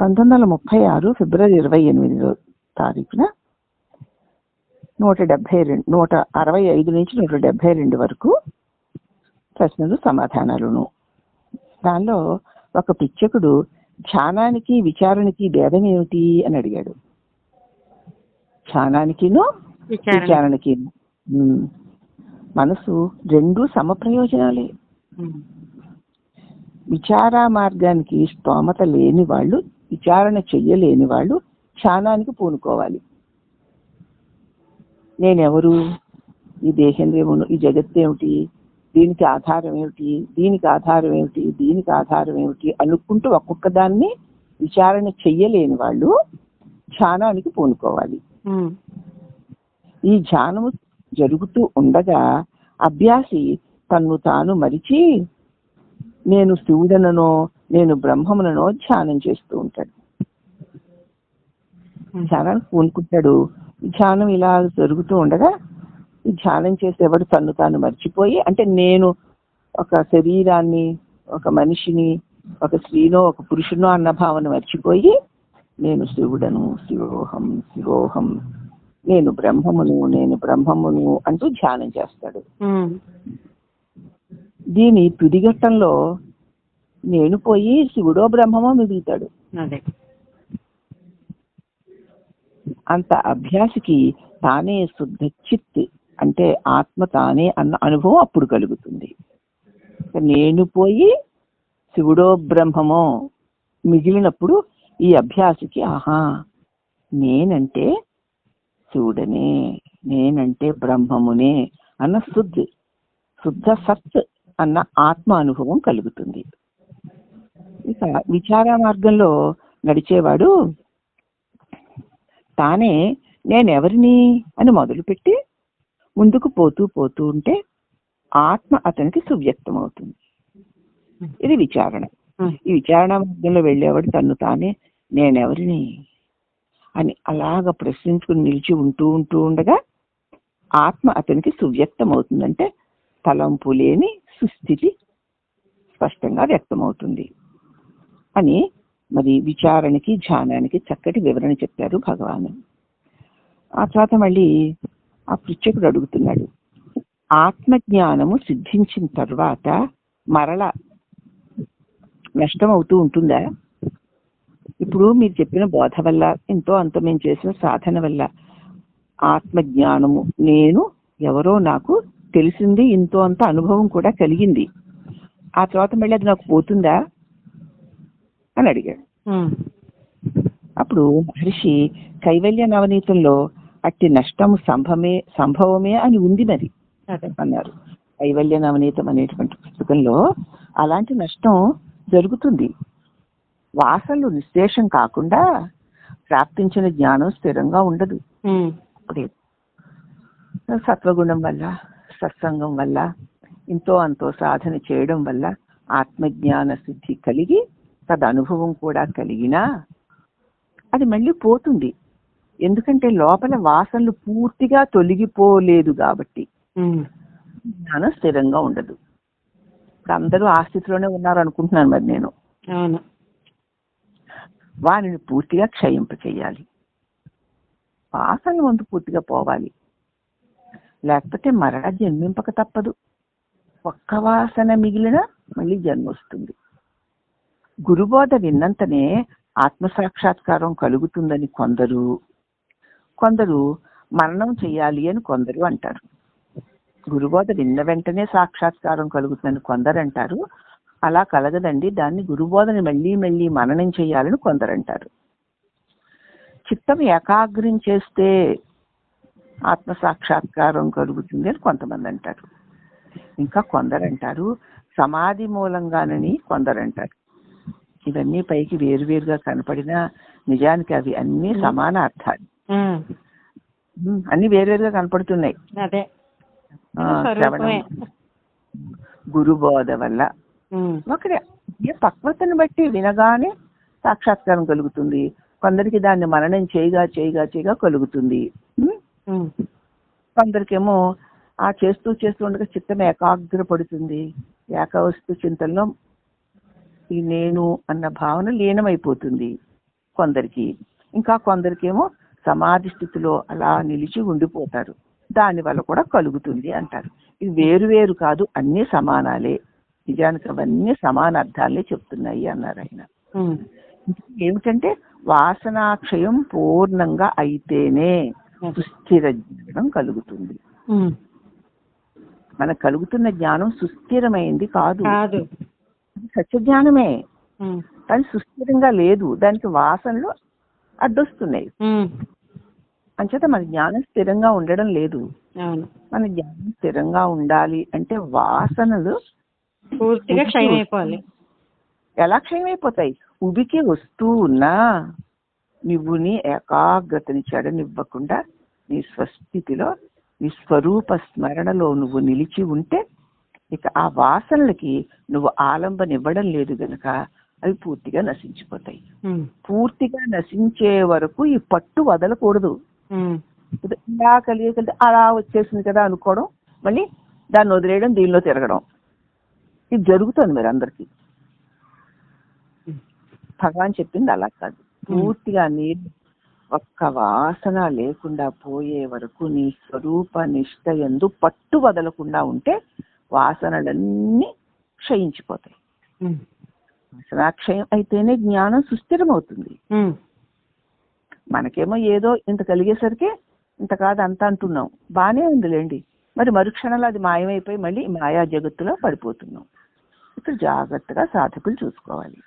పంతొమ్మిది వందల ముప్పై ఆరు ఫిబ్రవరి ఇరవై ఎనిమిదో తారీఖున నూట డెబ్బై రెండు నూట అరవై ఐదు నుంచి నూట డెబ్బై రెండు వరకు ప్రశ్నలు సమాధానాలును. దానిలో ఒక పిచ్చకుడు ధ్యానానికి విచారణకి భేదం ఏమిటి అని అడిగాడు. ధ్యానానికిను విచారణ విచారణకి. మనసు రెండు సమప్రయోజనాలే. విచార మార్గానికి స్తోమత లేని వాళ్ళు విచారణ చెయ్యలేని వాళ్ళు ధ్యానానికి పూనుకోవాలి. నేనెవరు? ఈ దేహేంద్రియమును ఈ జగత్ ఏమిటి? దీనికి ఆధారం ఏమిటి? దీనికి ఆధారం ఏమిటి? దీనికి ఆధారం ఏమిటి? అనుకుంటూ ఒక్కొక్క దాన్ని విచారణ చెయ్యలేని వాళ్ళు ధ్యానానికి పూనుకోవాలి. ఈ ధ్యానము జరుగుతూ ఉండగా అభ్యాసి తన్ను తాను మరిచి నేను శివుడననో నేను బ్రహ్మముననో ధ్యానం చేస్తూ ఉంటాడు ఉమ్. ధ్యానానికి పూనుకుంటాడు ధ్యానం ఇలా జరుగుతూ ఉండగా ఈ ధ్యానం చేసేవాడు తన్ను తాను మర్చిపోయి అంటే నేను ఒక శరీరాన్ని ఒక మనిషిని ఒక స్త్రీనో ఒక పురుషునో అన్న భావన మర్చిపోయి నేను శివుడను శివోహం శివోహం నేను బ్రహ్మమును నేను బ్రహ్మమును అంటూ ధ్యానం చేస్తాడు. దీని తుదిఘట్టంలో నేను పోయి శివుడో బ్రహ్మమో మిగులుతాడు. అంత అభ్యాసికి తానే శుద్ధ చిత్ అంటే ఆత్మ తానే అన్న అనుభవం అప్పుడు కలుగుతుంది. నేను పోయి శివుడో బ్రహ్మమో మిగిలినప్పుడు ఈ అభ్యాసికి ఆహా నేనంటే శివుడనే నేనంటే బ్రహ్మమునే అన్న శుద్ధి శుద్ధ సత్ అన్న ఆత్మ అనుభవం కలుగుతుంది. ఇక విచార మార్గంలో నడిచేవాడు తానే నేనెవరిని అని మొదలుపెట్టి ముందుకు పోతూ పోతూ ఉంటే ఆత్మ అతనికి సువ్యక్తం అవుతుంది ఇది విచారణ. ఈ విచారణ మార్గంలో వెళ్ళేవాడు తను తానే నేనెవరిని అని అలాగ ప్రశ్నించుకుని నిలిచి ఉంటూ ఉంటూ ఉండగా ఆత్మ అతనికి సువ్యక్తం అవుతుందంటే తలంపు లేని సుస్థితి స్పష్టంగా వ్యక్తమవుతుంది. అని మరి విచారణకి ధ్యానానికి చక్కటి వివరణ చెప్పారు భగవాను. ఆ తర్వాత మళ్ళీ ఆ పృచ్చకుడు అడుగుతున్నాడు ఆత్మజ్ఞానము సిద్ధించిన తర్వాత మరల నష్టం అవుతూ ఉంటుందా? ఇప్పుడు మీరు చెప్పిన బోధ వల్ల ఎంతో అంత మేము చేసిన సాధన వల్ల ఆత్మజ్ఞానము నేను ఎవరో నాకు తెలిసింది ఇంతో అంత అనుభవం కూడా కలిగింది. ఆ తర్వాత మళ్ళీ అది నాకు పోతుందా? అని అడిగాడు. అప్పుడు మహర్షి కైవల్య నవనీతంలో అట్టి నష్టము సంభవమే సంభవమే అని ఉంది మరి అన్నారు. కైవల్య నవనీతం అనేటువంటి పుస్తకంలో అలాంటి నష్టం జరుగుతుంది. వాసనలు నిశ్శేషం కాకుండా ప్రాప్తించిన జ్ఞానం స్థిరంగా ఉండదు. అప్పుడే సత్వగుణం వల్ల సత్సంగం వల్ల ఇంతో అంతో సాధన చేయడం వల్ల ఆత్మజ్ఞాన సిద్ధి కలిగి తదనుభవం కూడా కలిగినా అది మళ్ళీ పోతుంది. ఎందుకంటే లోపల వాసనలు పూర్తిగా తొలగిపోలేదు కాబట్టి. జ్ఞానం స్థిరంగా ఉండదు. ఇప్పుడు అందరూ ఆ స్థితిలోనే ఉన్నారు అనుకుంటున్నాను మరి నేను. వారిని పూర్తిగా క్షయింప చేయాలి. వాసన వంతు పూర్తిగా పోవాలి. లేకపోతే మరలా జన్మింపక తప్పదు. ఒక్క వాసన మిగిలిన మళ్ళీ జన్మ వస్తుంది. గురుబోధ విన్నంతనే ఆత్మ సాక్షాత్కారం కలుగుతుందని కొందరు కొందరు మరణం చేయాలి అని కొందరు అంటారు. గురుబోధ విన్న వెంటనే సాక్షాత్కారం కలుగుతుందని కొందరు అంటారు అలా కలగదండి దాన్ని గురుబోధని మళ్ళీ మళ్ళీ మననం చేయాలని కొందరు అంటారు చిత్తం ఏకాగ్రం చేస్తే ఆత్మ సాక్షాత్కారం కలుగుతుంది అని కొంతమంది అంటారు. ఇంకా కొందరు అంటారు సమాధి మూలంగానని కొందరు అంటారు ఇవన్నీ పైకి వేరువేరుగా కనపడినా నిజానికి అవి అన్ని సమాన అర్థాలు. అన్ని వేరువేరుగా కనపడుతున్నాయి. శ్రవణం. గురుబోధ వల్ల. ఒకటి ఏ పక్వతను బట్టి వినగానే సాక్షాత్కారం కలుగుతుంది. కొందరికి దాన్ని మననం చేయగా చేయగా చేయగా కలుగుతుంది. కొందరికేమో ఆ చేస్తూ చేస్తూ ఉండగా చిత్తం ఏకాగ్ర పడుతుంది ఏకవస్తు చింతనలో ఈ నేను అన్న భావన లీనమైపోతుంది కొందరికి. ఇంకా కొందరికేమో సమాధి స్థితిలో అలా నిలిచి ఉండిపోతారు. దాని వల్ల కూడా కలుగుతుంది అంటారు. ఇది వేరు వేరు కాదు అన్ని సమానాలే. నిజానికి అవన్నీ సమాన అర్థాలే చెప్తున్నాయి అన్నారు ఆయన. ఏమిటంటే వాసనాక్షయం పూర్ణంగా అయితేనే సుస్థిర జ్ఞానం కలుగుతుంది. మనకు కలుగుతున్న జ్ఞానం సుస్థిరమైంది కాదు. కాదు అది సత్య జ్ఞానమే ఉమ్, కానీ సుస్థిరంగా లేదు. దానికి వాసనలు అడ్డొస్తున్నాయి. అంచేత మన జ్ఞానం స్థిరంగా ఉండడం లేదు. మన జ్ఞానం స్థిరంగా ఉండాలి అంటే వాసనలు పూర్తిగా క్షయం అయిపోవాలి ఎలా క్షయమైపోతాయి? ఉబికి వస్తూ ఉన్నా నువ్వు నీ ఏకాగ్రతని చెడనివ్వకుండా నీ స్వస్థితిలో నీ స్వరూప స్మరణలో నువ్వు నిలిచి ఉంటే ఇక ఆ వాసనలకి నువ్వు ఆలంబనివ్వడం లేదు గనక అవి పూర్తిగా నశించిపోతాయి. పూర్తిగా నశించే వరకు ఈ పట్టు వదలకూడదు. ఇలా కలిగలితే అలా వచ్చేసింది కదా అనుకోవడం మళ్ళీ దాన్ని వదిలేయడం దీనిలో తిరగడం. ఇది జరుగుతుంది మీరు అందరికీ. భగవాన్ చెప్పింది అలా కాదు. పూర్తిగా నీరు ఒక్క వాసన లేకుండా పోయే వరకు నీ స్వరూప నిష్ట ఎందు పట్టు వదలకుండా ఉంటే వాసనలన్నీ క్షయించిపోతాయి. వాసనాక్షయం అయితేనే జ్ఞానం సుస్థిరమవుతుంది. మనకేమో ఏదో ఇంత కలిగేసరికి ఇంత కాదు అంత అంటున్నాం. బానే ఉందిలేండి. మరి మరుక్షణంలో అది మాయమైపోయి మళ్ళీ మాయా జగత్తులో పడిపోతున్నాం. ఇక్కడ జాగ్రత్తగా సాధకులు చూసుకోవాలి.